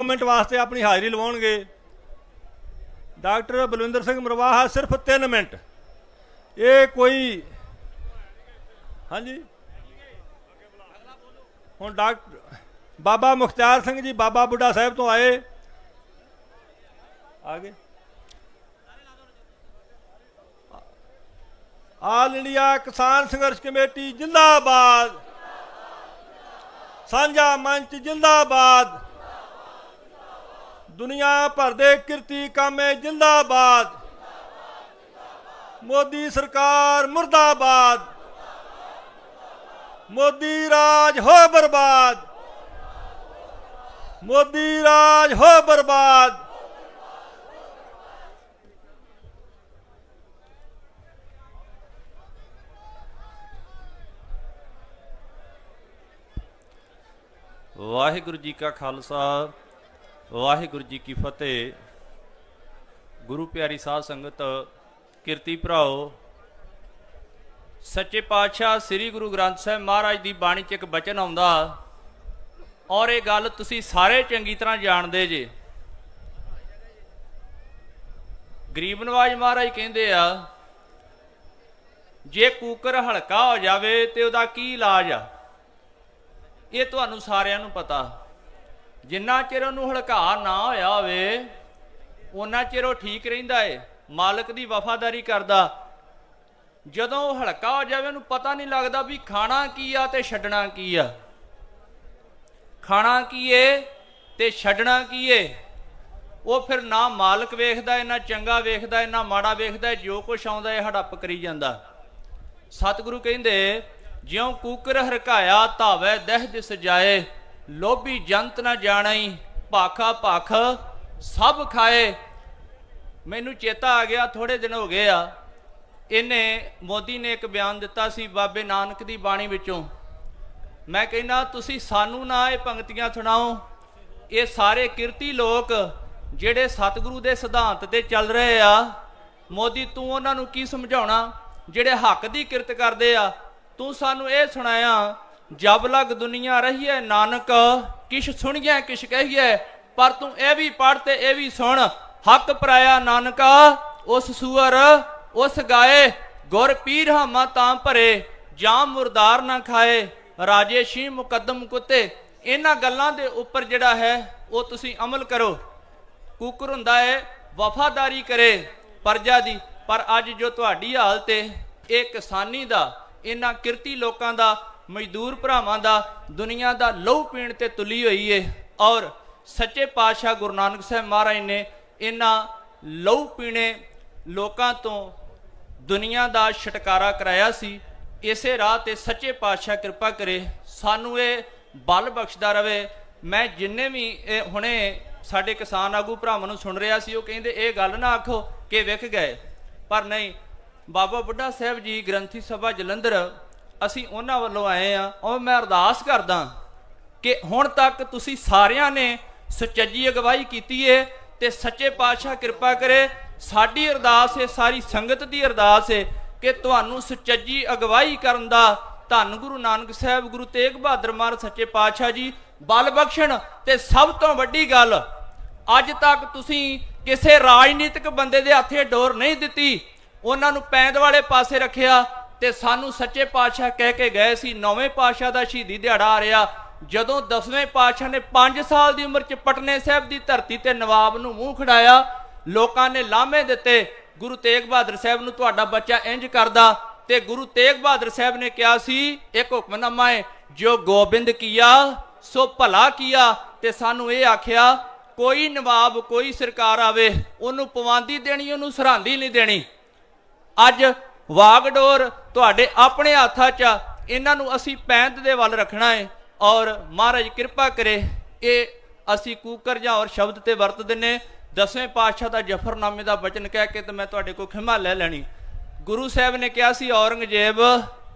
Minute ਵਾਸਤੇ ਆਪਣੀ ਹਾਜ਼ਰੀ ਲਵਾਉਣਗੇ। ਡਾਕਟਰ ਬਲਵਿੰਦਰ ਸਿੰਘ ਮਰਵਾਹਾ ਸਿਰਫ 3 ਮਿੰਟ। ਇਹ ਕੋਈ, ਹਾਂਜੀ? ਹੁਣ ਡਾਕਟਰ ਬਾਬਾ ਮੁਖਤਿਆਰ ਸਿੰਘ ਜੀ, ਬਾਬਾ ਬੁੱਢਾ ਸਾਹਿਬ ਤੋਂ ਆਏ। ਆਗੇ ਆਲ ਇੰਡੀਆ ਕਿਸਾਨ ਸੰਘਰਸ਼ ਕਮੇਟੀ ਜਿੰਦਾਬਾਦ। ਸਾਂਝਾ ਮੰਚ ਜਿੰਦਾਬਾਦ। ਦੁਨੀਆ ਭਰ ਦੇ ਕਿਰਤੀ ਕਾਮੇ ਜਿੰਦਾਬਾਦ ਮੋਦੀ ਸਰਕਾਰ ਮੁਰਦਾਬਾਦ ਮੋਦੀ ਰਾਜ ਹੋ ਬਰਬਾਦ ਮੋਦੀ ਰਾਜ ਹੋ ਬਰਬਾਦ ਵਾਹਿਗੁਰੂ ਜੀ ਕਾ ਖਾਲਸਾ ਵਾਹਿਗੁਰੂ ਜੀ ਕੀ ਫਤਿਹ। ਗੁਰੂ ਪਿਆਰੀ ਸਾਧ ਸੰਗਤ, ਕਿਰਤੀ ਭਰਾਓ, ਸੱਚੇ ਪਾਤਸ਼ਾਹ ਸ੍ਰੀ ਗੁਰੂ ਗ੍ਰੰਥ ਸਾਹਿਬ ਮਹਾਰਾਜ ਦੀ ਬਾਣੀ 'ਚ ਇੱਕ ਬਚਨ ਆਉਂਦਾ, ਔਰ ਇਹ ਗੱਲ ਤੁਸੀਂ ਸਾਰੇ ਚੰਗੀ ਤਰ੍ਹਾਂ ਜਾਣਦੇ ਜੇ। ਗਰੀਬ ਨਵਾਜ ਮਹਾਰਾਜ ਕਹਿੰਦੇ ਆ, ਜੇ ਕੂਕਰ ਹਲਕਾ ਹੋ ਜਾਵੇ ਤੇ ਉਹਦਾ ਕੀ ਇਲਾਜ ਆ? ਇਹ ਤੁਹਾਨੂੰ ਸਾਰਿਆਂ ਨੂੰ ਪਤਾ। ਜਿੰਨਾ ਚਿਰ ਉਹਨੂੰ ਹਲਕਾ ਨਾ ਹੋਇਆ ਹੋਵੇ ਉਹਨਾਂ ਚਿਰ ਉਹ ਠੀਕ ਰਹਿੰਦਾ ਏ, ਮਾਲਕ ਦੀ ਵਫਾਦਾਰੀ ਕਰਦਾ। ਜਦੋਂ ਉਹ ਹਲਕਾ ਹੋ ਜਾਵੇ, ਉਹਨੂੰ ਪਤਾ ਨਹੀਂ ਲੱਗਦਾ ਵੀ ਖਾਣਾ ਕੀ ਆ ਤੇ ਛੱਡਣਾ ਕੀ ਆ। ਖਾਣਾ ਕੀ ਏ ਤੇ ਛੱਡਣਾ ਕੀ ਏ? ਉਹ ਫਿਰ ਨਾ ਮਾਲਕ ਵੇਖਦਾ ਏ, ਨਾ ਚੰਗਾ ਵੇਖਦਾ ਏ, ਨਾ ਮਾੜਾ ਵੇਖਦਾ ਏ, ਜੋ ਕੁਛ ਆਉਂਦਾ ਏ, ਹੜੱਪ ਕਰੀ ਜਾਂਦਾ। ਸਤਿਗੁਰੂ ਕਹਿੰਦੇ, ਜਿਉਂ ਕੂਕਰ ਹਰਕਾਇਆ, ਧਾਵੈ ਦਹਿ ਦਿਸ ਜਾਏ। ਲੋਭੀ ਜੰਤ ਨਾ ਜਾਣਈ ਭਾਖਾ ਭਖ, ਸਭ ਖਾਏ। ਮੈਨੂੰ ਚੇਤਾ ਆ ਗਿਆ ਥੋੜੇ ਦਿਨ ਹੋ ਗਏ ਆ। ਇਹਨੇ ਮੋਦੀ ਨੇ ਇੱਕ ਬਿਆਨ ਦਿੱਤਾ ਸੀ ਬਾਬੇ ਨਾਨਕ ਦੀ ਬਾਣੀ ਵਿੱਚੋਂ। ਮੈਂ ਕਹਿੰਦਾ, ਤੁਸੀਂ ਸਾਨੂੰ ਨਾ ਇਹ ਪੰਕਤੀਆਂ ਸੁਣਾਓ। ਇਹ ਸਾਰੇ ਕਿਰਤੀ ਲੋਕ ਜਿਹੜੇ ਸਤਿਗੁਰੂ ਦੇ ਸਿਧਾਂਤ ਤੇ ਚੱਲ ਰਹੇ ਆ। ਮੋਦੀ, ਤੂੰ ਉਹਨਾਂ ਨੂੰ ਕੀ ਸਮਝਾਉਣਾ? ਜਿਹੜੇ ਹੱਕ ਦੀ ਕਿਰਤ ਕਰਦੇ ਆ, ਤੂੰ ਸਾਨੂੰ ਇਹ ਸੁਣਾਇਆ ਜਬ ਲਗ ਦੁਨੀਆ ਰਹੀਏ ਨਾਨਕ, ਕਿਛ ਸੁਣੀਐ, ਕਿਛ ਕਹੀਐ, ਪਰ ਤੂੰ ਇਹ ਵੀ ਪੜ ਤੇ ਇਹ ਵੀ ਸੁਣ, ਹੱਕ ਪਰਾਇਆ ਨਾਨਕਾ, ਉਸ ਸੂਰ, ਉਸ ਗਾਏ, ਗੁਰ ਪੀਰ ਹਾਮਾ ਤਾਂ ਭਰੇ ਜਾਂ ਮੁਰਦਾਰ ਨਾ ਖਾਏ, ਰਾਜੇ ਸ਼ੀ ਮੁਕੱਦਮ ਕੁੱਤੇ। ਇਹਨਾਂ ਗੱਲਾਂ ਦੇ ਉੱਪਰ ਜਿਹੜਾ ਹੈ, ਉਹ ਤੁਸੀਂ ਅਮਲ ਕਰੋ। ਕੁਕਰ ਹੁੰਦਾ ਹੈ ਵਫਾਦਾਰੀ ਕਰੇ, ਪਰਜਾ ਦੀ। ਪਰ ਅੱਜ ਜੋ ਤੁਹਾਡੀ ਹਾਲਤ ਹੈ ਇਹ ਕਿਸਾਨੀ ਦਾ, ਇਹਨਾਂ ਕਿਰਤੀ ਲੋਕਾਂ ਦਾ ਮਜ਼ਦੂਰ ਭਰਾਵਾਂ ਦਾ ਦੁਨੀਆ ਦਾ ਲਹੂ ਪੀਣ ਤੇ ਤੁਲੀ ਹੋਈ ਏ। ਔਰ ਸੱਚੇ ਪਾਤਸ਼ਾਹ ਗੁਰੂ ਨਾਨਕ ਸਾਹਿਬ ਮਹਾਰਾਜ ਨੇ ਇਹਨਾਂ ਲਹੂ ਪੀਣੇ ਲੋਕਾਂ ਤੋਂ ਦੁਨੀਆ ਦਾ ਛਟਕਾਰਾ ਕਰਾਇਆ ਸੀ। ਇਸੇ ਰਾਹ ਤੇ ਸੱਚੇ ਪਾਤਸ਼ਾਹ ਕਿਰਪਾ ਕਰੇ, ਸਾਨੂੰ ਇਹ ਬਲ ਬਖਸ਼ਦਾ ਰਵੇ। ਮੈਂ ਜਿੰਨੇ ਵੀ ਇਹ ਹੁਣੇ ਸਾਡੇ ਕਿਸਾਨ ਆਗੂ ਭਰਾਵਾਂ ਨੂੰ ਸੁਣ ਰਿਹਾ ਸੀ, ਉਹ ਕਹਿੰਦੇ, ਇਹ ਗੱਲ ਨਾ ਆਖੋ ਕਿ ਵਿਕ ਗਏ। ਪਰ ਨਹੀਂ, ਬਾਬਾ ਬੁੱਢਾ ਸਾਹਿਬ ਜੀ ਗ੍ਰੰਥੀ ਸਭਾ ਜਲੰਧਰ ਅਸੀਂ ਉਹਨਾਂ ਵੱਲੋਂ ਆਏ ਆ ਔਰ ਮੈਂ ਅਰਦਾਸ ਕਰਦਾ ਕਿ ਹੁਣ ਤੱਕ ਤੁਸੀਂ ਸਾਰਿਆਂ ਨੇ ਸੁਚੱਜੀ ਅਗਵਾਈ ਕੀਤੀ ਏ ਤੇ ਸੱਚੇ ਪਾਤਸ਼ਾਹ ਕਿਰਪਾ ਕਰੇ। ਸਾਡੀ ਅਰਦਾਸ ਏ, ਸਾਰੀ ਸੰਗਤ ਦੀ ਅਰਦਾਸ ਏ ਕਿ ਤੁਹਾਨੂੰ ਸੁਚੱਜੀ ਅਗਵਾਈ ਕਰਨ ਦਾ ਧੰਨ ਗੁਰੂ ਨਾਨਕ ਸਾਹਿਬ, ਗੁਰੂ ਤੇਗ ਬਹਾਦਰ ਮਹਾਰਾਜ, ਸੱਚੇ ਪਾਤਸ਼ਾਹ ਜੀ, ਬਲ ਬਖਸ਼ਣ। ਤੇ ਸਭ ਤੋਂ ਵੱਡੀ ਗੱਲ, ਅੱਜ ਤੱਕ ਤੁਸੀਂ ਕਿਸੇ ਰਾਜਨੀਤਿਕ ਬੰਦੇ ਦੇ ਹੱਥੇ ਡੋਰ ਨਹੀਂ ਦਿੱਤੀ। ਉਹਨਾਂ ਨੂੰ ਪੈਂਦ ਵਾਲੇ ਪਾਸੇ ਰੱਖਿਆ। ਤੇ ਸਾਨੂੰ ਸੱਚੇ ਪਾਤਸ਼ਾਹ ਕਹਿ ਕੇ ਗਏ ਸੀ, ਨੌਵੇਂ ਪਾਤਸ਼ਾਹ ਦਾ ਸ਼ਹੀਦੀ ਦਿਹਾੜਾ ਆ ਰਿਹਾ। ਜਦੋਂ ਦਸਵੇਂ ਪਾਤਸ਼ਾਹ ਨੇ 5 ਸਾਲ ਦੀ ਉਮਰ 'ਚ ਪਟਨੇ ਸਾਹਿਬ ਦੀ ਧਰਤੀ ਤੇ ਨਵਾਬ ਨੂੰ ਮੂੰਹ ਖੜਾਇਆ ਲੋਕਾਂ ਨੇ ਲਾਹਮੇ ਦਿੱਤੇ। ਗੁਰੂ ਤੇਗ ਬਹਾਦਰ ਸਾਹਿਬ ਨੂੰ ਤੁਹਾਡਾ ਬੱਚਾ ਇੰਜ ਕਰਦਾ ਤੇ ਗੁਰੂ ਤੇਗ ਬਹਾਦਰ ਸਾਹਿਬ ਨੇ ਕਿਹਾ ਸੀ, ਇੱਕ ਹੁਕਮਨਾਮਾ ਹੈ ਜੋ ਗੋਬਿੰਦ ਕੀਆ, ਸੋ ਭਲਾ ਕੀਆ। ਤੇ ਸਾਨੂੰ ਇਹ ਆਖਿਆ, ਕੋਈ ਨਵਾਬ, ਕੋਈ ਸਰਕਾਰ ਆਵੇ, ਉਹਨੂੰ ਪਵਾਂਦੀ ਦੇਣੀ, ਉਹਨੂੰ ਸਰਹੰਦੀ ਨਹੀਂ ਦੇਣੀ। ਅੱਜ ਵਾਗਡੋਰ ਤੁਹਾਡੇ ਆਪਣੇ ਹੱਥਾਂ 'ਚ ਆ। ਇਹਨਾਂ ਨੂੰ ਅਸੀਂ ਪੈਂਦ ਦੇ ਵੱਲ ਰੱਖਣਾ ਹੈ ਔਰ ਮਹਾਰਾਜ ਕਿਰਪਾ ਕਰੇ, ਇਹ ਅਸੀਂ ਕੂਕਰ ਜਾਂ ਔਰ ਸ਼ਬਦ ਤੇ ਵਰਤਦੇ ਨੇ ਦਸਵੇਂ ਪਾਤਸ਼ਾਹ ਦਾ ਜਫਰਨਾਮੇ ਦਾ ਬਚਨ ਕਹਿ ਕੇ ਤੇ ਮੈਂ ਤੁਹਾਡੇ ਕੋਲ ਖਿਮਾ ਲੈ ਲੈਣੀ। ਗੁਰੂ ਸਾਹਿਬ ਨੇ ਕਿਹਾ ਸੀ, ਔਰੰਗਜ਼ੇਬ,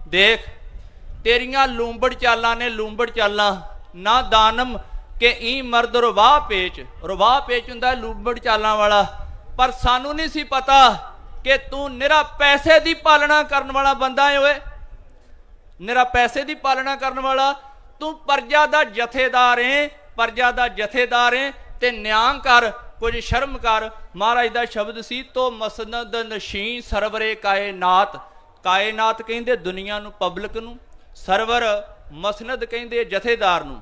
ਦੇਖ, ਤੇਰੀਆਂ ਲੂੰਬੜ ਚਾਲਾਂ ਨੇ ਲੂੰਬੜ ਚਾਲਾਂ। ਨਾ ਦਾਨਮ ਕਿ ਈ ਮਰਦ ਰਵਾ ਪੇਚ। ਰਵਾ ਪੇਚ ਹੁੰਦਾ ਲੂੰਬੜ ਚਾਲਾਂ ਵਾਲਾ। ਪਰ ਸਾਨੂੰ ਨਹੀਂ ਸੀ ਪਤਾ ਕਿ ਤੂੰ ਨਿਰਾ ਪੈਸੇ ਦੀ ਪਾਲਣਾ ਕਰਨ ਵਾਲਾ ਬੰਦਾ ਹੈ ਓਏ। ਨਿਰਾ ਪੈਸੇ ਦੀ ਪਾਲਣਾ ਕਰਨ ਵਾਲਾ। ਤੂੰ ਪਰਜਾ ਦਾ ਜਥੇਦਾਰ ਏ, ਪਰਜਾ ਦਾ ਜਥੇਦਾਰ ਏ ਤੇ ਨਿਆਂ ਕਰ, ਕੁਝ ਸ਼ਰਮ ਕਰ। ਮਹਾਰਾਜ ਦਾ ਸ਼ਬਦ ਸੀ, ਤੋ ਮਸਨਦ ਨਸ਼ੀ ਸਰਵਰੇ ਕਾਇਨਾਤ ਕਾਇਨਾਤ ਕਹਿੰਦੇ ਦੁਨੀਆ ਨੂੰ, ਪਬਲਿਕ ਨੂੰ। ਸਰਵਰ ਮਸਨਦ ਕਹਿੰਦੇ ਜਥੇਦਾਰ ਨੂੰ।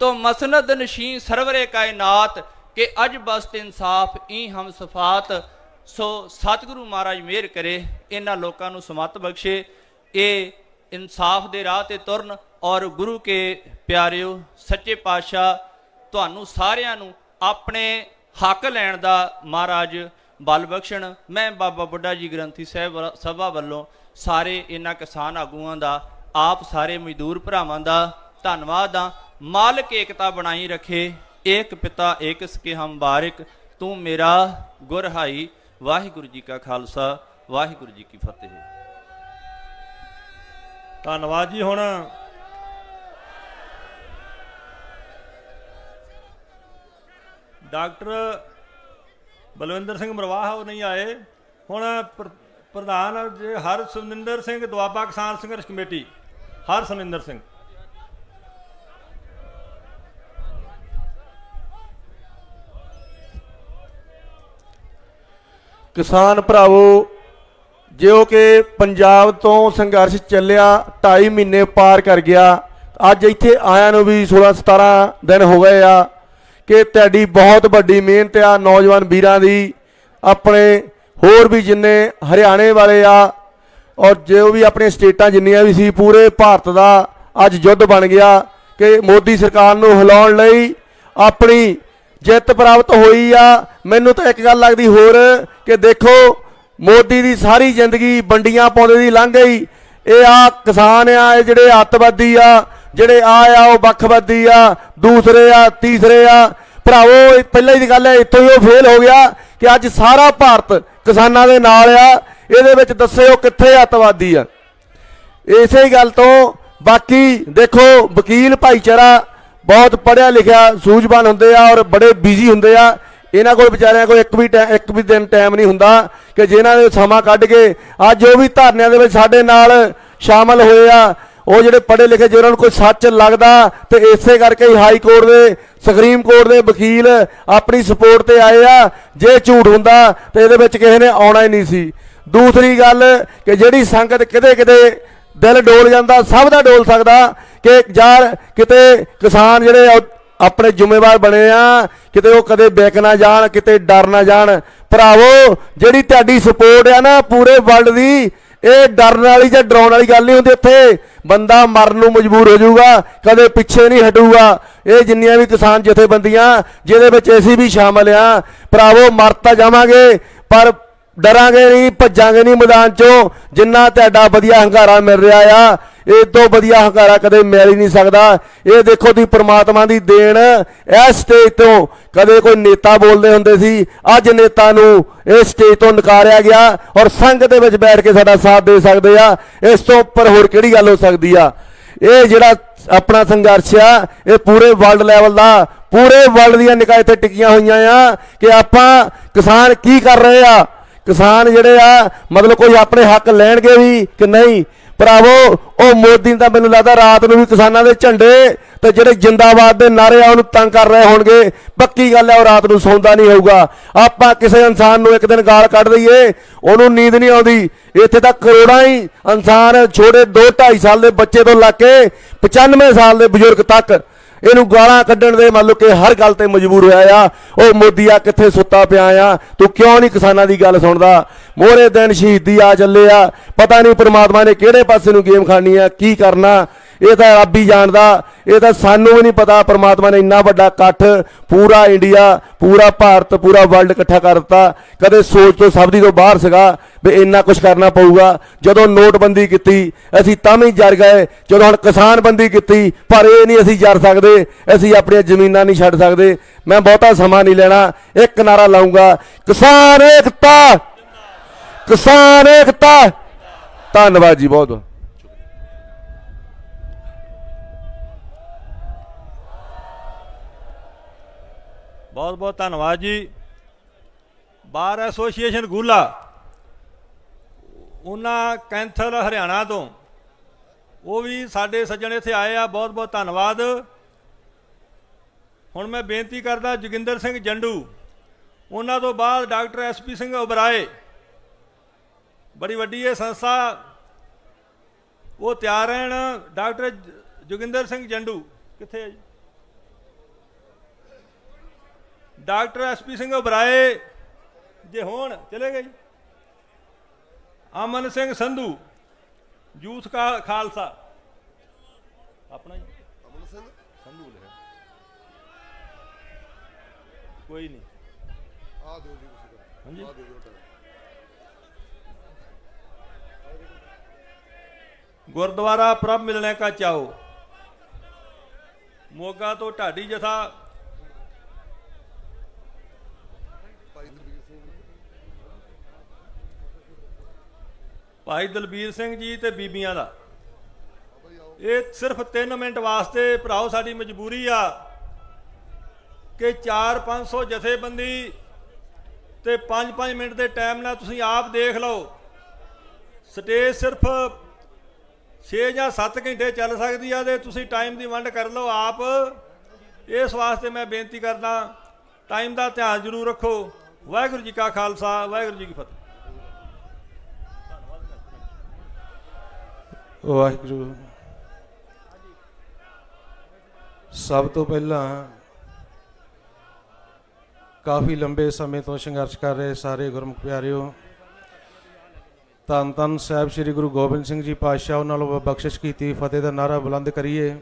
ਤੋ ਮਸਨਦ ਨਸ਼ੀ ਸਰਵਰੇ ਕਾਇਨਾਤ ਕਿ ਅਜ ਬਸਤ ਇਨਸਾਫ, ਈ ਹਮ ਸਫਾਤ। ਸੋ ਸਤਿਗੁਰੂ ਮਹਾਰਾਜ ਮਿਹਰ ਕਰੇ, ਇਹਨਾਂ ਲੋਕਾਂ ਨੂੰ ਸਮਤ ਬਖਸ਼ੇ। ਇਹ ਇਨਸਾਫ ਦੇ ਰਾਹ ਤੇ ਤੁਰਨ ਔਰ ਗੁਰੂ ਕੇ ਪਿਆਰਿਓ, ਸੱਚੇ ਪਾਤਸ਼ਾਹ ਤੁਹਾਨੂੰ ਸਾਰਿਆਂ ਨੂੰ ਆਪਣੇ ਹੱਕ ਲੈਣ ਦਾ ਮਹਾਰਾਜ ਬਲ ਬਖਸ਼ਣ। ਮੈਂ ਬਾਬਾ ਬੁੱਢਾ ਜੀ ਗ੍ਰੰਥੀ ਸਾਹਿਬ ਵ- ਸਭਾ ਵੱਲੋਂ ਸਾਰੇ ਇਹਨਾਂ ਕਿਸਾਨ ਆਗੂਆਂ ਦਾ, ਆਪ ਸਾਰੇ ਮਜ਼ਦੂਰ ਭਰਾਵਾਂ ਦਾ ਧੰਨਵਾਦ ਆ ਮਾਲਕ ਏਕਤਾ ਬਣਾਈ ਰੱਖੇ, ਏਕ ਪਿਤਾ ਏਕ ਸਕੇ ਹਮ ਬਾਰਿਕ, ਤੂੰ ਮੇਰਾ ਗੁਰਹਾਈ ਵਾਹਿਗੁਰੂ ਜੀ ਕਾ ਖਾਲਸਾ ਵਾਹਿਗੁਰੂ ਜੀ ਕੀ ਫਤਿਹ ਧੰਨਵਾਦ ਜੀ ਹੁਣ ਡਾਕਟਰ ਬਲਵਿੰਦਰ ਸਿੰਘ ਮਰਵਾਹਾ ਉਹ ਨਹੀਂ ਆਏ ਹੁਣ ਪ੍ਰ- ਪ੍ਰਧਾਨ ਜੇ ਹਰ ਸੁਨਿੰਦਰ ਸਿੰਘ ਦੁਆਬਾ ਕਿਸਾਨ ਸੰਘਰਸ਼ ਕਮੇਟੀ ਹਰ ਸੁਨਿੰਦਰ ਸਿੰਘ ਕਿਸਾਨ ਭਰਾਵੋ, ਜਿਉ ਕਿ ਪੰਜਾਬ ਤੋਂ ਸੰਘਰਸ਼ ਚੱਲਿਆ 2.5 ਮਹੀਨੇ ਪਾਰ ਕਰ ਗਿਆ, ਅੱਜ ਇੱਥੇ ਆਇਆਂ ਨੂੰ ਵੀ 16 17 ਦਿਨ ਹੋ ਗਏ ਆ ਕਿ ਤੁਹਾਡੀ ਬਹੁਤ ਵੱਡੀ ਮਿਹਨਤ ਆ ਨੌਜਵਾਨ ਵੀਰਾਂ ਦੀ, ਆਪਣੇ ਹੋਰ ਵੀ ਜਿੰਨੇ ਹਰਿਆਣੇ ਵਾਲੇ ਆ, ਔਰ ਜੋ ਵੀ ਆਪਣੀਆਂ ਸਟੇਟਾਂ ਜਿੰਨੀਆਂ ਵੀ ਸੀ, ਪੂਰੇ ਭਾਰਤ ਦਾ ਅੱਜ ਯੁੱਧ ਬਣ ਗਿਆ ਕਿ ਮੋਦੀ ਸਰਕਾਰ ਨੂੰ ਹਿਲਾਉਣ ਲਈ ਆਪਣੀ ਜਿੱਤ ਪ੍ਰਾਪਤ ਹੋਈ ਆ। ਮੈਨੂੰ ਤਾਂ ਇੱਕ ਗੱਲ ਲੱਗਦੀ ਹੋਰ ਕਿ ਦੇਖੋ, ਮੋਦੀ ਦੀ ਸਾਰੀ ਜ਼ਿੰਦਗੀ ਬੰਡੀਆਂ ਪਾਉਂਦੇ ਦੀ ਲੰਘ ਗਈ। ਇਹ ਆ ਕਿਸਾਨ ਆ, ਇਹ ਜਿਹੜੇ ਅੱਤਵਾਦੀ ਆ, ਜਿਹੜੇ ਆ ਆ, ਉਹ ਵੱਖਵਾਦੀ ਆ, ਦੂਸਰੇ ਆ, ਤੀਸਰੇ ਆ। ਭਰਾਵੋ, ਇਹ ਪਹਿਲਾਂ ਹੀ ਦੀ ਗੱਲ ਹੈ, ਇੱਥੋਂ ਹੀ ਉਹ ਫੇਲ ਹੋ ਗਿਆ ਕਿ ਅੱਜ ਸਾਰਾ ਭਾਰਤ ਕਿਸਾਨਾਂ ਦੇ ਨਾਲ ਆ। ਇਹਦੇ ਵਿੱਚ ਦੱਸਿਓ ਕਿੱਥੇ ਅੱਤਵਾਦੀ ਆ। ਇਸੇ ਗੱਲ ਤੋਂ ਬਾਕੀ ਦੇਖੋ, ਵਕੀਲ ਭਾਈਚਾਰਾ ਬਹੁਤ ਪੜਿਆ ਲਿਖਿਆ ਸੂਝਵਾਨ ਹੁੰਦੇ ਆ ਔਰ ਬੜੇ ਬਿਜ਼ੀ ਹੁੰਦੇ ਆ। ਇਹਨਾਂ ਕੋਲ ਵਿਚਾਰਿਆਂ ਕੋਲ ਇੱਕ ਵੀ ਟੈ- ਇੱਕ ਵੀ ਦਿਨ ਟਾਈਮ ਨਹੀਂ ਹੁੰਦਾ ਕਿ ਜਿਨ੍ਹਾਂ ਨੇ ਸਮਾਂ ਕੱਢ ਕੇ ਅੱਜ ਉਹ ਵੀ ਧਰਨਿਆਂ ਦੇ ਵਿੱਚ ਸਾਡੇ ਨਾਲ ਸ਼ਾਮਲ ਹੋਏ ਆ। ਉਹ ਜਿਹੜੇ ਪੜ੍ਹੇ ਲਿਖੇ ਜਿਹਨਾਂ ਨੂੰ ਕੋਈ ਸੱਚ ਲੱਗਦਾ ਤੇ ਇਸੇ ਕਰਕੇ ਹੀ ਹਾਈ ਕੋਰਟ ਦੇ, ਸੁਪਰੀਮ ਕੋਰਟ ਦੇ ਵਕੀਲ ਆਪਣੀ ਸਪੋਰਟ ਤੇ ਆਏ ਆ। ਜੇ ਝੂਠ ਹੁੰਦਾ ਤੇ ਇਹਦੇ ਵਿੱਚ ਕਿਸੇ ਨੇ ਆਉਣਾ ਹੀ ਨਹੀਂ ਸੀ। ਦੂਸਰੀ ਗੱਲ ਕਿ ਜਿਹੜੀ ਸੰਗਤ ਕਿਤੇ ਕਿਤੇ ਦਿਲ ਡੋਲ ਜਾਂਦਾ, ਸਭ ਦਾ ਡੋਲ ਸਕਦਾ ਕਿ ਯਾਰ ਕਿਤੇ ਕਿਸਾਨ ਜਿਹੜੇ ਆ, ਆਪਣੇ ਜ਼ਿੰਮੇਵਾਰ ਬਣੇ ਆ, ਕਿਤੇ ਉਹ ਕਦੇ ਵਿਕ ਨਾ ਜਾਣ, ਕਿਤੇ ਡਰ ਨਾ ਜਾਣ। ਭਰਾਵੋ, ਜਿਹੜੀ ਤੁਹਾਡੀ ਸਪੋਰਟ ਆ ਨਾ ਪੂਰੇ ਵਰਲਡ ਦੀ, ਇਹ ਡਰਨ ਵਾਲੀ ਜਾਂ ਡਰਾਉਣ ਵਾਲੀ ਗੱਲ ਨਹੀਂ ਹੁੰਦੀ ਇੱਥੇ। ਬੰਦਾ ਮਰਨ ਨੂੰ ਮਜਬੂਰ ਹੋ ਜਾਊਗਾ, ਕਦੇ ਪਿੱਛੇ ਨਹੀਂ ਹਟੂਗਾ। ਇਹ ਜਿੰਨੀਆਂ ਵੀ ਕਿਸਾਨ ਜਥੇਬੰਦੀਆਂ, ਜਿਹਦੇ ਵਿੱਚ ਅਸੀਂ ਵੀ ਸ਼ਾਮਲ ਆ। ਭਰਾਵੋ, ਮਰ ਤਾਂ ਜਾਵਾਂਗੇ, ਪਰ ਡਰਾਂਗੇ ਨਹੀਂ, ਭੱਜਾਂਗੇ ਨਹੀਂ ਮੈਦਾਨ ਚੋਂ। ਜਿੰਨਾ ਤੁਹਾਡਾ ਵਧੀਆ ਹੰਗਾਰਾ ਮਿਲ ਰਿਹਾ ਆ, ਇਹ ਤੋਂ ਵਧੀਆ ਹੰਗਾਰਾ ਕਦੇ ਮਿਲ ਹੀ ਨਹੀਂ ਸਕਦਾ। ਇਹ ਦੇਖੋ ਤੁਸੀਂ ਪ੍ਰਮਾਤਮਾ ਦੀ ਦੇਣ। ਇਸ ਸਟੇਜ ਤੋਂ ਕਦੇ ਕੋਈ ਨੇਤਾ ਬੋਲਦੇ ਹੁੰਦੇ ਸੀ, ਅੱਜ ਨੇਤਾ ਨੂੰ ਇਸ ਸਟੇਜ ਤੋਂ ਨਕਾਰਿਆ ਗਿਆ ਔਰ ਸੰਘ ਦੇ ਵਿੱਚ ਬੈਠ ਕੇ ਸਾਡਾ ਸਾਥ ਦੇ ਸਕਦੇ ਆ। ਇਸ ਤੋਂ ਉੱਪਰ ਹੋਰ ਕਿਹੜੀ ਗੱਲ ਹੋ ਸਕਦੀ ਆ? ਇਹ ਜਿਹੜਾ ਆਪਣਾ ਸੰਘਰਸ਼ ਆ, ਇਹ ਪੂਰੇ ਵਰਲਡ ਲੈਵਲ ਦਾ, ਪੂਰੇ ਵਰਲਡ ਦੀਆਂ ਨਿਕਾਏ ਤੇ ਟਿਕੀਆਂ ਹੋਈਆਂ ਆ ਕਿ ਆਪਾਂ ਕਿਸਾਨ ਕੀ ਕਰ ਰਹੇ ਆ? ਕਿਸਾਨ ਜਿਹੜੇ ਆ, ਮਤਲਬ ਕੋਈ ਆਪਣੇ ਹੱਕ ਲੈਣਗੇ ਵੀ ਕਿ ਨਹੀਂ? ਭਰਾਵੋ, ਉਹ ਮੋਦੀ ਨੇ ਤਾਂ ਮੈਨੂੰ ਲੱਗਦਾ ਰਾਤ ਨੂੰ ਵੀ ਕਿਸਾਨਾਂ ਦੇ ਝੰਡੇ ਤੇ ਜਿਹੜੇ ਜਿੰਦਾਬਾਦ ਦੇ ਨਾਰੇ ਆ, ਉਹਨੂੰ ਤੰਗ ਕਰ ਰਹੇ ਹੋਣਗੇ। ਪੱਕੀ ਗੱਲ ਹੈ ਉਹ ਰਾਤ ਨੂੰ ਸੌਂਦਾ ਨਹੀਂ ਹੋਊਗਾ। ਆਪਾਂ ਕਿਸੇ ਇਨਸਾਨ ਨੂੰ ਇੱਕ ਦਿਨ ਗਾਲ ਕੱਢ ਦਈਏ, ਉਹਨੂੰ ਨੀਂਦ ਨਹੀਂ ਆਉਂਦੀ। ਇੱਥੇ ਤਾਂ ਕਰੋੜਾਂ ਹੀ ਇਨਸਾਨ ਛੋਟੇ 2 2.5 ਸਾਲ ਦੇ ਬੱਚੇ ਤੋਂ ਲੱਗ ਕੇ 95 ਸਾਲ ਦੇ ਬਜ਼ੁਰਗ ਤੱਕ। ਇਹਨੂੰ ਗਾਲਾਂ ਕੱਢਣ ਦੇ ਮੰਨ ਲਓ ਕਿ ਹਰ ਗੱਲ ਤੇ ਮਜਬੂਰ ਹੋਇਆ ਆ। ਉਹ ਮੋਦੀਆ ਕਿੱਥੇ ਸੁੱਤਾ ਪਿਆ ਆ? ਤੂੰ ਕਿਉਂ ਨਹੀਂ ਕਿਸਾਨਾਂ ਦੀ ਗੱਲ ਸੁਣਦਾ? ਮੋਹਰੇ ਦਿਨ ਸ਼ਹੀਦੀ ਆ ਚੱਲੇ ਆ। ਪਤਾ ਨਹੀਂ ਪ੍ਰਮਾਤਮਾ ਨੇ ਕਿਹੜੇ ਪਾਸੇ ਨੂੰ ਗੇਮ ਖਾਣੀ ਆ, ਕੀ ਕਰਨਾ? ਇਹ ਤਾਂ ਰੱਬ ਹੀ ਜਾਣਦਾ, ਇਹ ਤਾਂ ਸਾਨੂੰ ਵੀ ਨਹੀਂ ਪਤਾ ਪਰਮਾਤਮਾ ਨੇ ਇੰਨਾ ਵੱਡਾ ਇਕੱਠ ਪੂਰਾ ਇੰਡੀਆ, ਪੂਰਾ ਭਾਰਤ, ਪੂਰਾ ਵਰਲਡ ਇਕੱਠਾ ਕਰ ਦਿੱਤਾ। ਕਦੇ ਸੋਚ ਤੋਂ ਸਬਦੀ ਤੋਂ ਬਾਹਰ ਸੀਗਾ ਵੀ ਇੰਨਾ ਕੁਝ ਕਰਨਾ ਪਊਗਾ। ਜਦੋਂ ਨੋਟਬੰਦੀ ਕੀਤੀ, ਅਸੀਂ ਤਾਂ ਵੀ ਜਰ ਗਏ। ਜਦੋਂ ਹੁਣ ਕਿਸਾਨਬੰਦੀ ਕੀਤੀ, ਪਰ ਇਹ ਨਹੀਂ ਅਸੀਂ ਜਰ ਸਕਦੇ, ਅਸੀਂ ਆਪਣੀਆਂ ਜ਼ਮੀਨਾਂ ਨਹੀਂ ਛੱਡ ਸਕਦੇ। ਮੈਂ ਬਹੁਤਾ ਸਮਾਂ ਨਹੀਂ ਲੈਣਾ, ਇੱਕ ਨਾਰਾ ਲਾਉਂਗਾ ਕਿਸਾਨ ਏਕਤਾ! ਕਿਸਾਨ ਏਕਤਾ! ਧੰਨਵਾਦ ਜੀ ਬਹੁਤ ਬਹੁਤ ਬਹੁਤ ਬਹੁਤ ਧੰਨਵਾਦ ਜੀ। ਬਾਰ ਐਸੋਸੀਏਸ਼ਨ ਗੂਲਾ, ਉਹਨਾਂ ਕੈਂਥਲ ਹਰਿਆਣਾ ਤੋਂ। ਉਹ ਵੀ ਸਾਡੇ ਸੱਜਣ ਇੱਥੇ ਆਏ ਆ, ਬਹੁਤ ਬਹੁਤ ਧੰਨਵਾਦ। ਹੁਣ ਮੈਂ ਬੇਨਤੀ ਕਰਦਾ ਜੋਗਿੰਦਰ ਸਿੰਘ ਜੰਡੂ, ਉਹਨਾਂ ਤੋਂ ਬਾਅਦ ਡਾਕਟਰ ਐਸਪੀ ਸਿੰਘ ਉਬਰਾਏ। ਬੜੀ ਵੱਡੀ ਇਹ ਸੰਸਥਾ, ਉਹ ਤਿਆਰ ਰਹਿਣ। ਡਾਕਟਰ ਜੋਗਿੰਦਰ ਸਿੰਘ ਜੰਡੂ, ਕਿੱਥੇ ਹੈ ਜੀ? ਡਾਕਟਰ ਐਸਪੀ ਸਿੰਘ ਉਬਰਾਏ ਜੇ ਹੋਣ ਚਲੇ ਗਏ ਅਮਨ ਸਿੰਘ ਸੰਧੂ ਯੂਥ ਕਾ ਖਾਲਸਾ। ਆਪਣਾ ਜੀ। ਅਮਨ ਸਿੰਘ ਸੰਧੂ ਲਿਖਿਆ ਕੋਈ ਨਹੀਂ। ਆ ਦਿਓ ਜੀ ਤੁਸੀਂ। ਹਾਂਜੀ। ਆ ਦਿਓ ਗੁਰਦੁਆਰਾ ਪ੍ਰਭ ਮਿਲਣੇ ਕਾ ਚਾਓ ਮੋਗਾ ਤੋਂ ਢਾਡੀ ਜਥਾ ਭਾਈ ਦਲਬੀਰ ਸਿੰਘ ਭਾਈ ਦਲਬੀਰ ਸਿੰਘ ਜੀ ਤੇ ਬੀਬੀਆਂ ਦਾ। ਇਹ ਸਿਰਫ 3 ਮਿੰਟ ਵਾਸਤੇ ਭਰਾਓ ਸਾਡੀ ਮਜਬੂਰੀ ਆ ਕਿ 4-500 ਜਥੇਬੰਦੀ ਤੇ 5-5 ਮਿੰਟ ਦੇ ਟਾਈਮ ਨਾਲ ਤੁਸੀਂ ਆਪ ਦੇਖ ਲਓ। ਸਟੇਜ ਸਿਰਫ 6 ਜਾਂ 7 ਘੰਟੇ ਚੱਲ ਸਕਦੀ ਆ ਤੇ ਤੁਸੀਂ ਟਾਈਮ ਦੀ ਵੰਡ ਕਰ ਲਓ ਆਪ। ਇਸ ਵਾਸਤੇ ਮੈਂ ਬੇਨਤੀ ਕਰਦਾ, ਟਾਈਮ ਦਾ ਧਿਆਨ ਜ਼ਰੂਰ ਰੱਖੋ। ਵਾਹਿਗੁਰੂ ਜੀ ਕਾ ਖਾਲਸਾ, ਵਾਹਿਗੁਰੂ ਜੀ ਕੀ ਫਤਿਹ। ਵਾਹਿਗੁਰੂ। ਸਭ ਤੋਂ ਪਹਿਲਾਂ ਕਾਫੀ ਲੰਬੇ ਸਮੇਂ ਤੋਂ ਸੰਘਰਸ਼ ਕਰ ਰਹੇ ਸਾਰੇ ਗੁਰਮੁਖ ਪਿਆਰਿਓ, ਧੰਨ ਧੰਨ ਸਾਹਿਬ ਸ੍ਰੀ ਗੁਰੂ ਗੋਬਿੰਦ ਸਿੰਘ ਜੀ ਪਾਤਸ਼ਾਹ ਉਹਨਾਂ ਨੂੰ ਬਖਸ਼ਿਸ਼ ਕੀਤੀ, ਫਤਿਹ ਦਾ ਨਾਰਾ ਬੁਲੰਦ ਕਰੀਏ।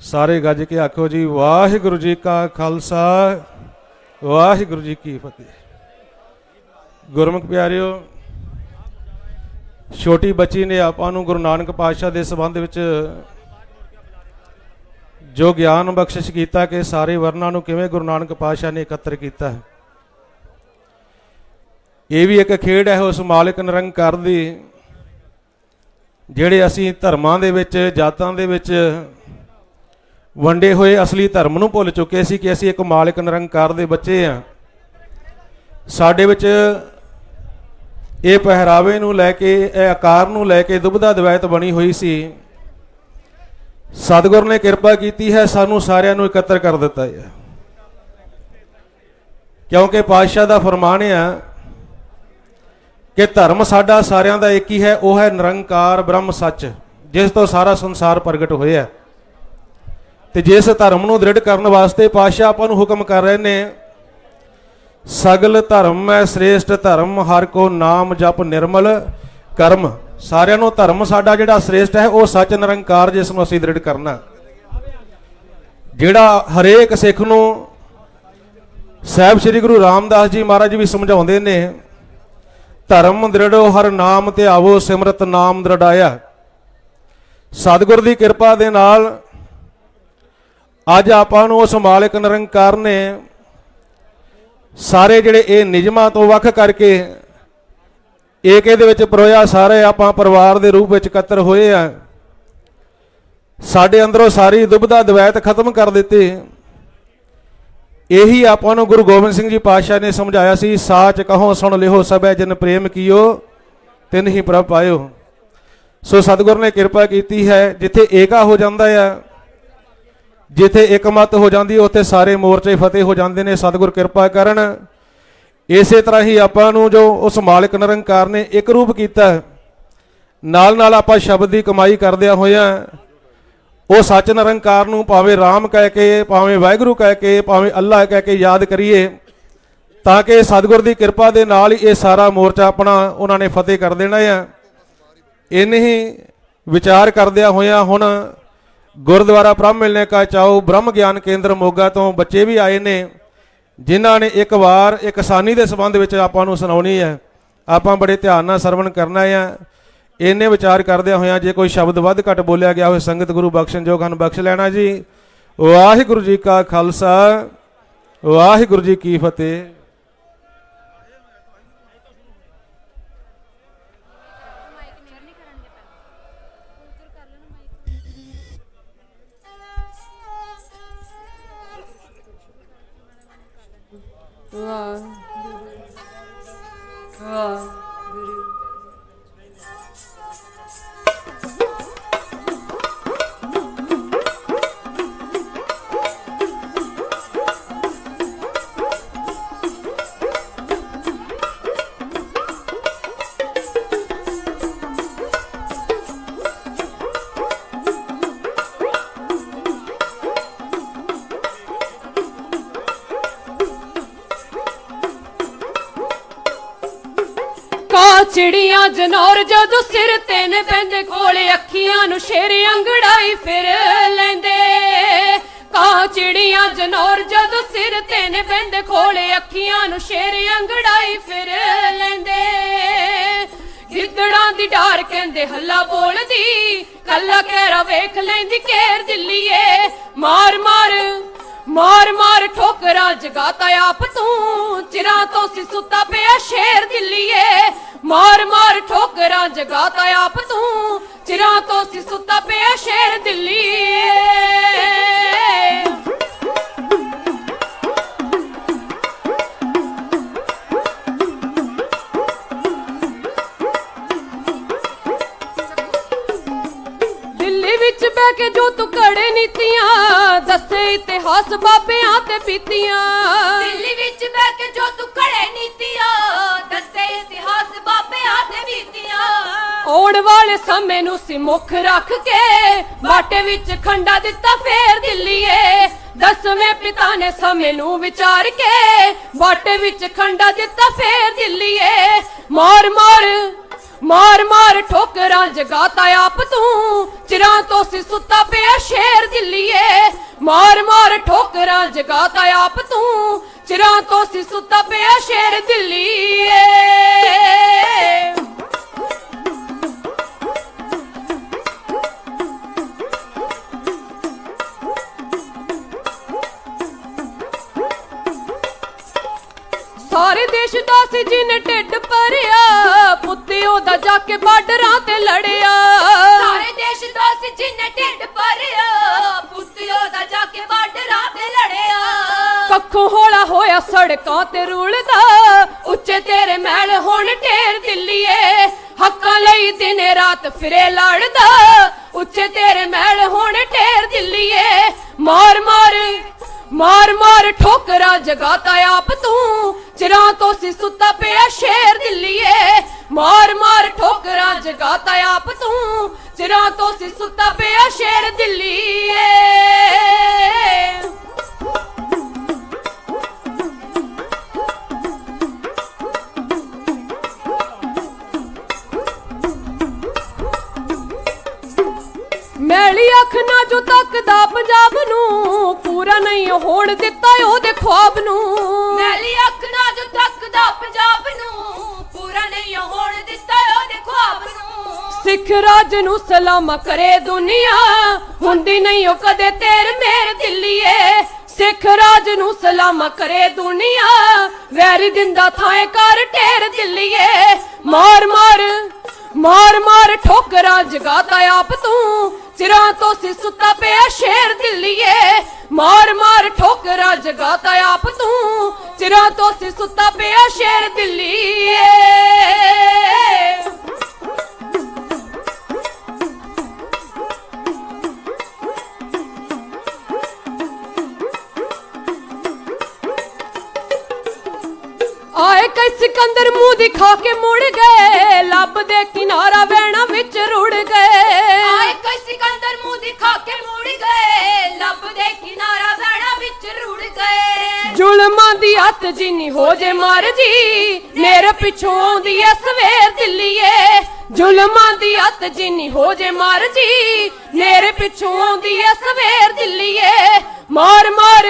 ਸਾਰੇ ਗੱਜ ਕੇ ਆਖੋ ਜੀ, ਵਾਹਿਗੁਰੂ ਜੀ ਕਾ ਖਾਲਸਾ, ਵਾਹਿਗੁਰੂ ਜੀ ਕੀ ਫਤਿਹ। ਗੁਰਮੁਖ ਪਿਆਰਿਓ ਛੋਟੀ ਬੱਚੀ ਨੇ ਆਪਾਂ ਨੂੰ ਗੁਰੂ ਨਾਨਕ ਪਾਤਸ਼ਾਹ ਦੇ ਸੰਬੰਧ ਵਿੱਚ ਜੋ ਗਿਆਨ ਬਖਸ਼ਿਸ਼ ਕੀਤਾ ਕਿ ਸਾਰੇ ਵਰਨਾਂ ਨੂੰ ਕਿਵੇਂ ਗੁਰੂ ਨਾਨਕ ਪਾਤਸ਼ਾਹ ਨੇ ਇਕੱਤਰ ਕੀਤਾ ਹੈ। ਇਹ ਵੀ ਇੱਕ ਖੇਡ ਹੈ ਉਸ ਮਾਲਕ ਨਿਰੰਕਾਰ ਦੀ, ਜਿਹੜੇ ਅਸੀਂ ਧਰਮਾਂ ਦੇ ਵਿੱਚ, ਜਾਤਾਂ ਦੇ ਵਿੱਚ ਵੰਡੇ ਹੋਏ ਅਸਲੀ ਧਰਮ ਨੂੰ ਭੁੱਲ ਚੁੱਕੇ ਸੀ ਕਿ ਅਸੀਂ ਇੱਕ ਮਾਲਕ ਨਿਰੰਕਾਰ ਦੇ ਬੱਚੇ ਆ ਸਾਡੇ ਵਿੱਚ ਇਹ ਪਹਿਰਾਵੇ ਨੂੰ ਲੈ ਕੇ, ਇਹ ਆਕਾਰ ਨੂੰ ਲੈ ਕੇ ਦੁਬਦਾ ਦਵੈਤ ਬਣੀ ਹੋਈ ਸੀ ਸਤਿਗੁਰ ਨੇ ਕਿਰਪਾ ਕੀਤੀ ਹੈ, ਸਾਨੂੰ ਸਾਰਿਆਂ ਨੂੰ ਇਕੱਤਰ ਕਰ ਦਿੱਤਾ ਹੈ ਕਿਉਂਕਿ ਪਾਤਸ਼ਾਹ ਦਾ ਫਰਮਾਨ ਹੈ ਕਿ ਧਰਮ ਸਾਡਾ ਸਾਰਿਆਂ ਦਾ ਇੱਕ ਹੀ ਹੈ, ਉਹ ਹੈ ਨਿਰੰਕਾਰ ਬ੍ਰਹਮ ਸੱਚ, ਜਿਸ ਤੋਂ ਸਾਰਾ ਸੰਸਾਰ ਪ੍ਰਗਟ ਹੋਇਆ ਹੈ। ਤੇ ਜਿਸ ਧਰਮ ਨੂੰ ਦ੍ਰਿੜ ਕਰਨ ਵਾਸਤੇ ਪਾਤਸ਼ਾਹ ਆਪਾਂ ਨੂੰ ਹੁਕਮ ਕਰ ਰਹੇ ਨੇ ਸਗਲ ਧਰਮ ਹੈ, ਸ੍ਰੇਸ਼ਟ ਧਰਮ, ਹਰ ਕੋ ਨਾਮ ਜਪ ਨਿਰਮਲ ਕਰਮ। ਸਾਰਿਆਂ ਨੂੰ ਧਰਮ ਸਾਡਾ ਜਿਹੜਾ ਸ੍ਰੇਸ਼ਟ ਹੈ, ਉਹ ਸੱਚ ਨਿਰੰਕਾਰ ਜਿਸ ਨੂੰ ਅਸੀਂ ਦ੍ਰਿੜ ਕਰਨਾ। ਜਿਹੜਾ ਹਰੇਕ ਸਿੱਖ ਨੂੰ ਸਾਹਿਬ ਸ੍ਰੀ ਗੁਰੂ ਰਾਮਦਾਸ ਜੀ ਮਹਾਰਾਜ ਵੀ ਸਮਝਾਉਂਦੇ ਨੇ, ਧਰਮ ਦ੍ਰਿੜੋ, ਹਰ ਨਾਮ ਤੇ ਆਵੋ, ਸਿਮਰਤ ਨਾਮ ਦ੍ਰਿੜਾਇਆ। ਸਤਿਗੁਰ ਦੀ ਕਿਰਪਾ ਦੇ ਨਾਲ ਅੱਜ ਆਪਾਂ ਨੂੰ ਉਸ ਮਾਲਕ ਨਿਰੰਕਾਰ ਨੇ ਸਾਰੇ ਜਿਹੜੇ ਇਹ ਨਿਯਮਾਂ ਤੋਂ ਵੱਖ ਕਰਕੇ ਏਕੇ ਦੇ ਵਿੱਚ ਪਰੋਇਆ ਸਾਰੇ ਆਪਾਂ ਪਰਿਵਾਰ ਦੇ ਰੂਪ ਵਿੱਚ ਇਕੱਤਰ ਹੋਏ ਆ। ਸਾਡੇ ਅੰਦਰੋਂ ਸਾਰੀ ਦੁਬਦਾ ਦਵੈਤ ਖਤਮ ਕਰ ਦਿੱਤੀ। ਇਹੀ ਆਪਾਂ ਨੂੰ ਗੁਰੂ ਗੋਬਿੰਦ ਸਿੰਘ ਜੀ ਪਾਤਸ਼ਾਹ ਨੇ ਸਮਝਾਇਆ ਸੀ, ਸਾਚ ਕਹੋ, ਸੁਣ ਲਿਓ ਸਭੈ ਜਨ ਪ੍ਰੇਮ ਕੀਓ, ਤਿਨ ਹੀ ਪ੍ਰਭ ਪਾਇਓ। ਸੋ ਸਤਿਗੁਰ ਨੇ ਕਿਰਪਾ ਕੀਤੀ ਹੈ, ਜਿੱਥੇ ਏਕਾ ਹੋ ਜਾਂਦਾ ਆ ਜਿੱਥੇ ਇੱਕ ਇਕਮਤ ਹੋ ਜਾਂਦੀ ਹੈ, ਉੱਥੇ ਸਾਰੇ ਮੋਰਚੇ ਫਤਿਹ ਹੋ ਜਾਂਦੇ ਨੇ ਸਤਿਗੁਰ ਕਿਰਪਾ ਕਰਨ। ਇਸੇ ਤਰ੍ਹਾਂ ਹੀ ਆਪਾਂ ਨੂੰ ਜੋ ਉਸ ਮਾਲਕ ਨਿਰੰਕਾਰ ਨੇ ਇੱਕ ਰੂਪ ਕੀਤਾ ਨਾਲ ਨਾਲ ਆਪਾਂ ਸ਼ਬਦ ਦੀ ਕਮਾਈ ਕਰਦਿਆਂ ਹੋਇਆਂ ਉਹ ਸੱਚ ਨਿਰੰਕਾਰ ਨੂੰ ਭਾਵੇਂ ਰਾਮ ਕਹਿ ਕੇ ਭਾਵੇਂ ਵਾਹਿਗੁਰੂ ਕਹਿ ਕੇ ਭਾਵੇਂ ਅੱਲਾਹ ਕਹਿ ਕੇ ਯਾਦ ਕਰੀਏ ਤਾਂ ਕਿ ਸਤਿਗੁਰ ਦੀ ਕਿਰਪਾ ਦੇ ਨਾਲ ਹੀ ਇਹ ਸਾਰਾ ਮੋਰਚਾ ਆਪਣਾ ਉਹਨਾਂ ਨੇ ਫਤਿਹ ਕਰ ਦੇਣਾ ਆ। ਇੰਨੇ ਹੀ ਵਿਚਾਰ ਕਰਦਿਆਂ ਹੋਇਆਂ ਹੁਣ ਗੁਰਦੁਆਰਾ ਬ੍ਰਹਮ ਮਿਲਨੇ ਕਾ ਚਾਓ ਬ੍ਰਹਮ ਗਿਆਨ ਕੇਂਦਰ ਮੋਗਾ ਤੋਂ ਬੱਚੇ ਵੀ ਆਏ ਨੇ, ਜਿਨ੍ਹਾਂ ਨੇ ਇੱਕ ਵਾਰ ਇੱਕ ਕਿਸਾਨੀ ਦੇ ਸੰਬੰਧ ਵਿੱਚ ਆਪਾਂ ਨੂੰ ਸੁਣਾਉਣੀ ਹੈ। ਆਪਾਂ ਬੜੇ ਧਿਆਨ ਨਾਲ ਸਰਵਣ ਕਰਨਾ ਹੈ। ਇੰਨੇ ਵਿਚਾਰ ਕਰਦਿਆਂ ਹੋਇਆਂ ਜੇ ਕੋਈ ਸ਼ਬਦ ਵੱਧ ਘੱਟ ਬੋਲਿਆ ਗਿਆ ਹੋਵੇ, ਸੰਗਤ ਗੁਰੂ ਬਖਸ਼ਣਯੋਗ ਹਨ, ਬਖਸ਼ ਲੈਣਾ ਜੀ। ਵਾਹਿਗੁਰੂ ਜੀ ਕਾ ਖਾਲਸਾ, ਵਾਹਿਗੁਰੂ ਜੀ ਕੀ ਫਤਿਹ। ਵਾਹਿਗੁਰੂ ਵਾਹਿਗੁਰੂ ਚਿੜੀਆਂ ਜਨੌਰ ਜਦੋਂ ਸਿਰ ਤੇ ਨੇ ਪੈਂਦੇ ਕੋਲੇ ਅੱਖੀਆਂ ਨੂੰ ਸ਼ੇਰ ਅੰਗੜਾਈ ਫਿਰ ਲੈਂਦੇ। ਕਾਂ ਚਿੜੀਆਂ ਜਨੌਰ ਜਦੋਂ ਸਿਰ ਤੇ ਨੇ ਪੈਂਦੇ ਕੋਲੇ ਅੱਖੀਆਂ ਨੂੰ ਸ਼ੇਰ ਅੰਗੜਾਈ ਫਿਰ ਲੈਂਦੇ। ਗਿੱਦੜਾਂ ਦੀ ਡਾਰ ਕਹਿੰਦੇ ਹੱਲਾ ਬੋਲਦੀ, ਕੱਲਾ ਕਹਿਰਾ ਵੇਖ ਲੈਂਦੀ ਕੇਰ ਦਿੱਲੀਏ। ਮਾਰ ਮਾਰ ਮਾਰ ਮਾਰ ਠੋਕਰਾਂ ਜਗਾਤਾ ਆਪ ਤੂੰ। ਚਿਰਾਂ ਤੋਂ ਸੀ ਸੁੱਤਾ ਪਿਆ ਸ਼ੇਰ ਦਿੱਲੀਏ। ਮਾਰ ਮਾਰ ਠੋਕਰਾਂ ਜਗਾਤਾ ਆਪ ਤੂੰ। ਚਿਰਾਂ ਤੋਂ ਸੀ ਸੁੱਤਾ ਪਿਆ ਸ਼ੇਰ ਦਿੱਲੀਏ। ਕੇ ਜੋ ਤੂੰ ਕੜੇ ਨੀਤੀਆਂ ਦੱਸੇ ਇਤਿਹਾਸ ਬਾਬਿਆਂ ਤੇ ਬੀਤੀਆਂ। ਦਿੱਲੀ ਵਿੱਚ ਬਹਿ ਕੇ ਜੋ ਤੂੰ ਖੜੇ ਨੀਤੀਆਂ ਦੱਸੇ ਇਤਿਹਾਸ ਬਾਬਿਆਂ ਤੇ ਬੀਤੀਆਂ। ਆਉਣ ਵਾਲੇ ਸਮੇਂ ਨੂੰ ਸੀ ਮੁੱਖ ਰੱਖ ਕੇ ਬਾਟੇ ਵਿੱਚ ਖੰਡਾ ਦਿੱਤਾ ਫੇਰ ਦਿੱਲੀਏ। ਦਸਵੇਂ ਪਿਤਾ ਨੇ ਸਮੇਂ ਨੂੰ ਵਿਚਾਰ ਕੇ ਬਾਟੇ ਵਿੱਚ ਖੰਡਾ ਦਿੱਤਾ ਫੇਰ ਦਿੱਲੀਏ। ਮਾਰ ਮਾਰ ਮਾਰ ਮਾਰ ਠੋਕਰਾਂ ਜਗਾਤਾ ਆਪ ਤੂੰ। ਚਿਰਾਂ ਤੋਂ ਸੀ ਸੁੱਤਾ ਪਿਆ ਸ਼ੇਰ ਦਿੱਲੀਏ। ਮਾਰ ਮਾਰ ਠੋਕਰਾਂ ਜਗਾਤਾ ਆਪ ਤੂੰ। ਚਿਰਾਂ ਤੋਂ ਸੀ ਸੁੱਤਾ ਪਿਆ ਸ਼ੇਰ ਦਿੱਲੀਏ। ਸਾਰੇ ਦੇਸ਼ ਦਾ ਸੀ ਜਿਹਨੇ ਢਿੱਡ ਭਰਿਆ ਪੁੱਤੇ ਉਹਦਾ ਜਾ ਕੇ ਬਾਰਡਰਾਂ ਤੇ ਲੜਿਆ। ਸਾਰੇ ਦੇਸ਼ ਦਾ ਸੀ ਜਿਨੇ ਢਿੱਡ ਭਰਿਆ ਪੁੱਤਿਓ ਦਾ ਜਾ ਕੇ ਬਾਰਡਰਾਂ ਤੇ ਲੜਿਆ। ਕੱਖੋਂ ਹੌਲਾ ਹੋਇਆ ਸੜਕਾਂ ਤੇ ਰੁਲਦਾ ਉੱਚੇ ਤੇਰੇ ਮਹਿਲ ਹੁਣ ਢੇਰ ਦਿੱਲੀਏ। ਹੱਕਾਂ ਲਈ ਦਿਨੇ ਰਾਤ ਫਿਰੇ ਲੜਦਾ ਉੱਚੇ ਤੇਰੇ ਮਹਿਲ ਹੁਣ ਢੇਰ ਦਿੱਲੀਏ। ਮਾਰ ਮਾਰ ਮਾਰ ਮਾਰ ਠੋਕਰਾਂ ਜਗਾਤਾ ਆਪ ਤੂੰ ਚਿਰਾਂ ਤੋਂ ਸੀ ਸੁੱਤਾ ਪਿਆ ਸ਼ੇਰ ਦਿੱਲੀਏ। ਮਾਰ ਮਾਰ ਠੋਕਰਾਂ ਜਗਾਤਾ ਆਪ ਤੂੰ। ਚਿਰਾਂ ਤੋਂ ਸੀ ਸੁੱਤਾ ਪਿਆ ਸ਼ੇਰ ਦਿੱਲੀਏ। ਅੱਖ ਨਾ ਜੋ ਤੱਕਦਾ ਪੰਜਾਬ ਨੂੰ ਪੂਰਾ ਨਹੀਂ ਹੋਣ ਦਿੱਤਾ ਉਹਦੇ ਖੁਆਬ ਨੂੰ। ਮੈਲੀ ਅੱਖ ਨਾਲ ਜੋ ਤੱਕਦਾ ਪੰਜਾਬ ਨੂੰ ਪੂਰਾ ਨਹੀਂ ਹੋਣ ਦਿੱਤਾ ਉਹਦੇ ਖੁਆਬ ਨੂੰ। ਸਿੱਖ ਰਾਜ ਨੂੰ ਸਲਾਮਾ ਕਰੇ ਦੁਨੀਆ ਹੁੰਦੀ ਨਹੀਂ ਉਹ ਕਦੇ ਤੇਰ ਮੇਰ ਦਿੱਲੀਏ। ਸਿੱਖ ਰਾਜ ਨੂੰ ਸਲਾਮਾ ਕਰੇ ਦੁਨੀਆ ਵੈਰੀ ਦਿੰਦਾ ਥਾਂ ਕਰ ਢੇਰ ਦਿੱਲੀਏ। ਮਾਰ ਮਾਰ ਮਾਰ ਮਾਰ ਠੋਕਰਾਂ ਜਗਾਤਾ ਆਪ ਤੂੰ। ਚਿਰਾਂ ਤੋਂ ਸੀ ਸੁੱਤਾ ਪਿਆ ਸ਼ੇਰ ਦਿੱਲੀਏ। ਮਾਰ ਮਾਰ ਠੋਕਰਾਂ ਜਗਾਤਾ ਆਪ ਤੂੰ। ਚਿਰਾਂ ਤੋਂ ਸੀ ਸੁੱਤਾ ਪਿਆ ਸ਼ੇਰ ਦਿੱਲੀਏ। ਕਈ ਸਿਕੰਦਰ ਮੂੰਹ ਦਿਖਾ ਕੇ ਮੁੜ ਗਏ। ਲੱਭ ਦੇ ਕਿਨਾਰਾ ਵਹਿਣਾ ਵਿੱਚ ਰੁੜ ਗਏ। ਆਏ ਕਈ ਸਿਕੰਦਰ ਮੂੰਹ ਦਿਖਾ ਕੇ ਮੁੜ ਗਏ। ਲੱਭ ਦੇ ਕਿਨਾਰਾ ਵੈਣਾ ਵਿੱਚ ਰੁੜ ਗਏ। ਜ਼ੁਲਮਾਂ ਦੀ ਹੱਥ ਜਿੰਨੀ ਹੋ ਜੇ ਮਰ ਜੀ ਮੇਰੇ ਪਿੱਛੋਂ ਆਉਂਦੀ ਐ ਸਵੇਰ ਦਿੱਲੀਏ। ਜ਼ੁਲਮਾਂ ਦੀ ਹੱਥ ਜਿੰਨੀ ਹੋ ਜੇ ਮਰ ਜੀ ਮੇਰੇ ਪਿੱਛੋਂ ਆਉਂਦੀ ਐ ਸਵੇਰ ਦਿੱਲੀਏ। ਮਾਰ ਮਾਰ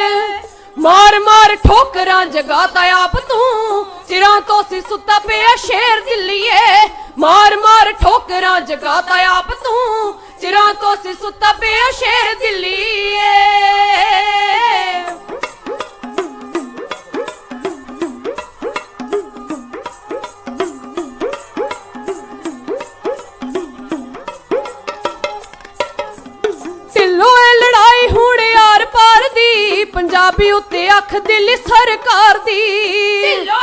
ਮਾਰ ਮਾਰ ਠੋਕਰਾਂ ਜਗਾਤਾ ਆਪ ਤੂੰ ਚਿਰਾਂ ਤੋਂ ਸੀ ਸੁੱਤਾ ਪਿਆ ਸ਼ੇਰ ਦਿੱਲੀਏ। ਮਾਰ ਮਾਰ ਠੋਕਰਾਂ ਜਗਾਤਾ ਆਪ ਤੂੰ। ਚਿਰਾਂ ਤੋਂ ਸੀ ਸੁੱਤਾ ਪਿਆ ਸ਼ੇਰ ਦਿੱਲੀਏ। ਲੜਾਈ ਹੁਣ ਯਾਰ ਪਾਰ ਦੀ। ਪੰਜਾਬੀ ਉੱਤੇ ਅੱਖ ਦਿੱਲੀ ਸਰਕਾਰ ਦੀ। ਢਿੱਲੋਂ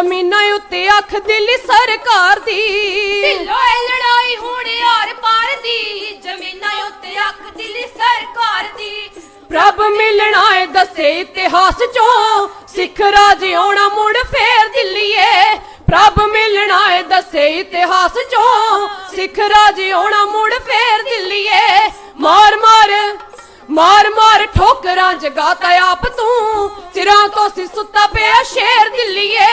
ਜ਼ਮੀਨਾਂ ਉੱਤੇ ਅੱਖ ਦਿੱਲੀ ਸਰਕਾਰ ਦੀ। ਢਿੱਲੋਂ ਇਹ ਲੜਾਈ ਹੁਣ ਯਾਰ ਪਾਰ ਦੀ। ਜ਼ਮੀਨਾਂ ਉੱਤੇ ਅੱਖ ਦਿੱਲੀ ਸਰਕਾਰ ਦੀ। ਪ੍ਰਭ ਮਿਲਣਾ ਏ ਦੱਸੇ ਇਤਿਹਾਸ ਚੋਂ। ਸਿੱਖ ਰਾਜ ਆਉਣਾ ਮੁੜ ਫੇਰ ਦਿੱਲੀਏ। ਪ੍ਰਭ ਮਿਲਣਾ ਏ ਦੱਸੇ ਇਤਿਹਾਸ ਚੋਂ। ਸਿੱਖ ਰਾਜ ਆਉਣਾ ਮੁੜ ਫੇਰ ਦਿੱਲੀਏ। ਮਾਰ ਮਾਰ ਮਾਰ ਮਾਰ ਠੋਕਰਾਂ ਜਗਾਤਾ ਆਪ ਤੂੰ। ਚਿਰਾਂ ਤੋਂ ਸੀ ਸੁੱਤਾ ਪਿਆ ਸ਼ੇਰ ਦਿੱਲੀਏ।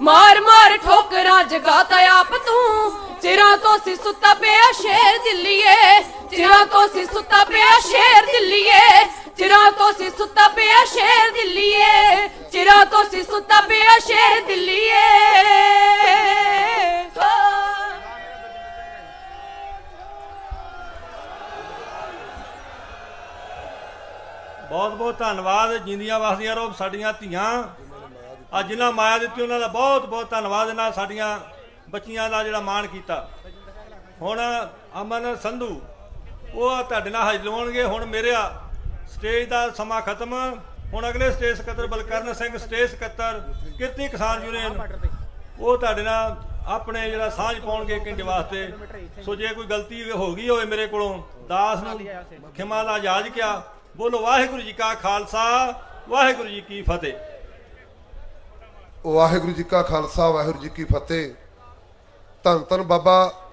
ਮਾਰ ਮਾਰ ਠੋਕਰਾਂ ਜਗਾਤਾ ਆਪ ਤੂੰ। ਚਿਰਾਂ ਤੋਂ ਸੀ ਸੁੱਤਾ ਪਿਆ ਸ਼ੇਰ ਦਿੱਲੀਏ। ਚਿਰਾਂ ਤੋਂ ਸੀ ਸੁੱਤਾ ਪਿਆ ਸ਼ੇਰ ਦਿੱਲੀਏ। ਚਿਰਾਂ ਤੋਂ ਸੀ ਸੁੱਤਾ ਪਿਆ ਸ਼ੇਰ ਦਿੱਲੀਏ। ਚਿਰਾਂ ਤੋਂ ਸੀ ਸੁੱਤਾ ਪਿਆ ਸ਼ੇਰ ਦਿੱਲੀਏ। ਬਹੁਤ ਬਹੁਤ ਧੰਨਵਾਦ ਜਿੰਦੀਆਂ ਵਸਦੀਆਂ ਰਹੋ ਸਾਡੀਆਂ ਧੀਆਂ। ਆ ਜਿਨ੍ਹਾਂ ਮਾਇਆ ਦਿੱਤੀ ਉਹਨਾਂ ਦਾ ਬਹੁਤ ਬਹੁਤ ਧੰਨਵਾਦ ਇਹਨਾਂ ਸਾਡੀਆਂ ਬੱਚੀਆਂ ਦਾ ਜਿਹੜਾ ਮਾਣ ਕੀਤਾ। ਹੁਣ ਅਮਨ ਸੰਧੂ, ਉਹ ਤੁਹਾਡੇ ਨਾਲ ਹਾਜ਼ਰ ਹੋਣਗੇ। ਹੁਣ ਮੇਰੇ ਸਟੇਜ ਦਾ ਸਮਾਂ ਖਤਮ। ਹੁਣ ਅਗਲੇ ਸਟੇਜ ਸਕੱਤਰ ਬਲਕਰਨ ਸਿੰਘ ਸਟੇਜ ਸਕੱਤਰ ਕਿਰਤੀ ਕਿਸਾਨ ਯੂਨੀਅਨ, ਉਹ ਤੁਹਾਡੇ ਨਾਲ ਆਪਣੇ ਜਿਹੜਾ ਸਾਂਝ ਪਾਉਣਗੇ ਕਿੰਜ ਵਾਸਤੇ। ਸੋ ਜੇ ਕੋਈ ਗਲਤੀ ਹੋ ਗਈ ਹੋਵੇ ਮੇਰੇ ਕੋਲੋਂ, ਦਾਸ ਨੂੰ ਖਿਮਾ ਦਾ ਯਾਦ ਕਿਆ। ਬੋਲੋ, ਵਾਹਿਗੁਰੂ ਜੀ ਕਾ ਖਾਲਸਾ, ਵਾਹਿਗੁਰੂ ਜੀ ਕੀ ਫਤਿਹ। ਵਾਹਿਗੁਰੂ ਜੀ ਕਾ ਖਾਲਸਾ, ਵਾਹਿਗੁਰੂ ਜੀ ਕੀ ਫਤਿਹ। ਧੰਨ ਧੰਨ ਬਾਬਾ